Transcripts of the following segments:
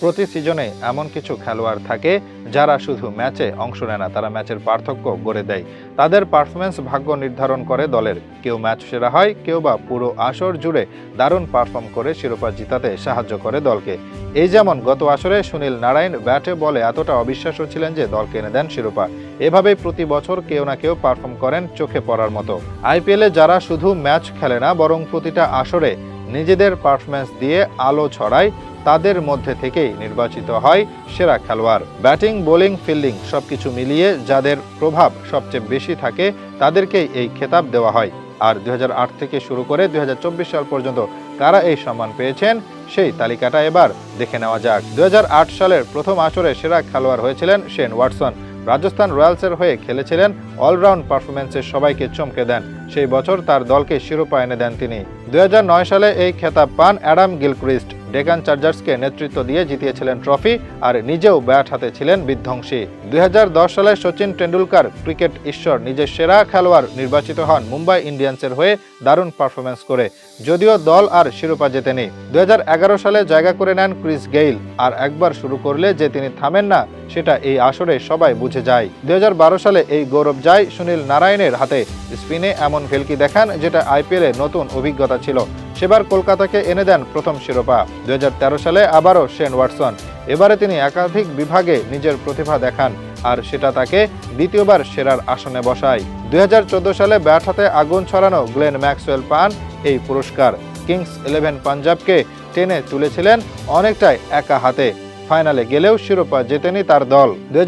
প্রতি সিজনে এমন কিছু খেলোয়াড় থাকে যারা শুধু ম্যাচে অংশ নেয় না, তারা ম্যাচের পার্থক্য গড়ে দেয়। তাদের পারফরমেন্স ভাগ্য নির্ধারণ করে দলের। কেউ ম্যাচ সেরা হয়, কেউ বা পুরো আসর জুড়ে দারুণ পারফর্ম করে শিরোপা জিতাতে সাহায্য করে দলকে। এই যেমন গত আসরে সুনীল নারায়ণ ব্যাটে বলে এতটা অবিশ্বাস্য ছিলেন যে দলকে এনে দেন শিরোপা। এভাবেই প্রতি বছর কেউ না কেউ পারফর্ম করেন চোখে পড়ার মতো। আইপিএলে যারা শুধু ম্যাচ খেলে না, বরং প্রতিটা আসরে নিজেদের পারফরমেন্স দিয়ে আলো ছড়ায় তাদের মধ্যে থেকেই নির্বাচিত হয় সেরা খেলোয়াড়। ব্যাটিং, বোলিং, ফিল্ডিং সবকিছু মিলিয়ে যাদের প্রভাব সবচেয়ে বেশি থাকে তাদেরকেই এই খেতাব দেওয়া হয়। আর দুই হাজার আট থেকে শুরু করে দুই হাজার চব্বিশ সাল পর্যন্ত কারা এই সম্মান পেয়েছেন, সেই তালিকাটা এবার দেখে নেওয়া যাক। দুই হাজার আট সালের প্রথম আসরে সেরা খেলোয়াড় হয়েছিলেন শেন ওয়াটসন। রাজস্থান রয়্যালসের হয়ে খেলেছিলেন, অলরাউন্ড পারফরমেন্সে সবাইকে চমকে দেন। সেই বছর তার দলকে শিরোপা এনে দেন তিনি। দুই হাজার নয় সালে এই খেতাব পান অ্যাডাম গিলক্রিস্ট। ডেকান চার্জার্সকে নেতৃত্ব দিয়ে জিতিয়েছিলেন ট্রফি আর নিজেও ব্যাট হাতে ছিলেন বিধ্বংসী। দুই হাজার দশ সালে সচিন টেন্ডুলকার ক্রিকেট ঈশ্বর নিজের সেরা খেলোয়াড় নির্বাচিত হন মুম্বাই ইন্ডিয়ান্সের হয়ে দারুণ পারফরমেন্স করে। যদিও দল আর শিরোপা জেতেনি। দুই হাজার এগারো সালে জায়গা করে নেন ক্রিস গেইল, আর একবার শুরু করলে যে তিনি থামেন না, সেটা এই আসরে সবাই বুঝে যায়। দুই হাজার বারো সালে এই গৌরব যায় সুনীল নারায়ণের হাতে। স্পিনে এমন ভেলকি দেখান যেটা আইপিএলে নতুন অভিজ্ঞতা ছিল। সেবার কলকাতাকে এনে দেন প্রথম শিরোপা। দুই হাজার তেরো সালে আবারও শেন ওয়াটসন। এবারে তিনি একাধিক বিভাগে নিজের প্রতিভা দেখান, আর সেটা তাকে দ্বিতীয়বার সেরার আসনে বসায়। দুই হাজার চোদ্দ সালে ব্যাট হাতে আগুন ছড়ানো গ্লেন ম্যাক্সওয়েল পান এই পুরস্কার কিংস ইলেভেন পাঞ্জাবকে টেনে তুলেছিলেন অনেকটাই একা হাতে। ফাইনালে গেলেও শিরোপা জেতেনি তার দল। দুই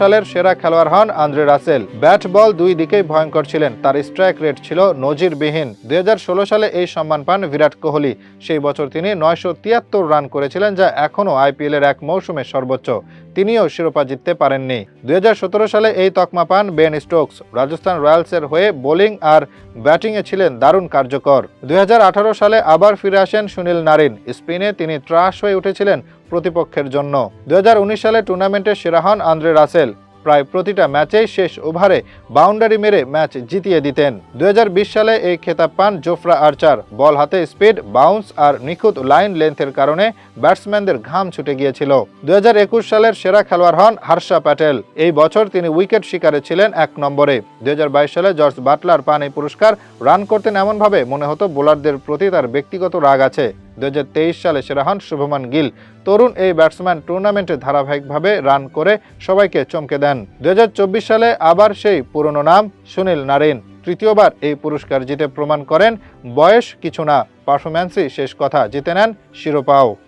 সালের সেরা খেলোয়াড় হন আন্দ্রে রাসেল। ব্যাট বল দুই দিকেই ভয়ঙ্কর ছিলেন। তার স্ট্রাইক রেট ছিল নজিরবিহীন। দুই হাজার ষোলো সালে এই সম্মান পান বিরাট কোহলি। সেই বছর তিনি নয়শো তিয়াত্তর রান করেছিলেন, যা এখনও আইপিএলের এক মৌসুমে সর্বোচ্চ। তিনিও শিরোপা জিততে পারেননি। দুই হাজার সতেরো সালে এই তকমা পান বেন স্টোকস। রাজস্থান রয়্যালসের হয়ে বোলিং আর ব্যাটিংয়ে ছিলেন দারুণ কার্যকর। দুই হাজার আঠারো সালে আবার ফিরে আসেন সুনীল নারিন। স্পিনে তিনি ত্রাস হয়ে উঠেছিলেন প্রতিপক্ষের জন্য। দু হাজার উনিশ সালে টুর্নামেন্টে সেরা হন আন্দ্রে রাসেল। প্রায় প্রতিটা ম্যাচেই শেষ ওভারে বাউন্ডারি মেরে ম্যাচ জিতিয়ে দিতেন। দুই হাজার বিশ সালে এই খেতাব পান জোফরা আর্চার। বল হাতে স্পিড, বাউন্স আর নিখুঁত লাইন লেন্থের কারণে ব্যাটসম্যানদের ঘাম ছুটে গিয়েছিল। দুই হাজার একুশ সালের সেরা খেলোয়াড় হন হর্ষা প্যাটেল। এই বছর তিনি উইকেট শিকারে ছিলেন এক নম্বরে। দুই হাজার বাইশ সালে জর্জ বাটলার পান এই পুরস্কার। রান করতেন এমনভাবে মনে হতো বোলারদের প্রতি তার ব্যক্তিগত রাগ আছে। দুই হাজার তেইশ সালে সেরা হন শুভমান গিল। তরুণ এই ব্যাটসম্যান টুর্নামেন্টে ধারাবাহিকভাবে রান করে সবাইকে চমকে দেন। দু হাজার চব্বিশ সালে আবার সেই পুরনো নাম সুনীল নারিন। তৃতীয়বার এই পুরস্কার জিতে প্রমাণ করেন বয়স কিছু না, পারফরম্যান্সই শেষ কথা, জিতে নেন শিরোপাও।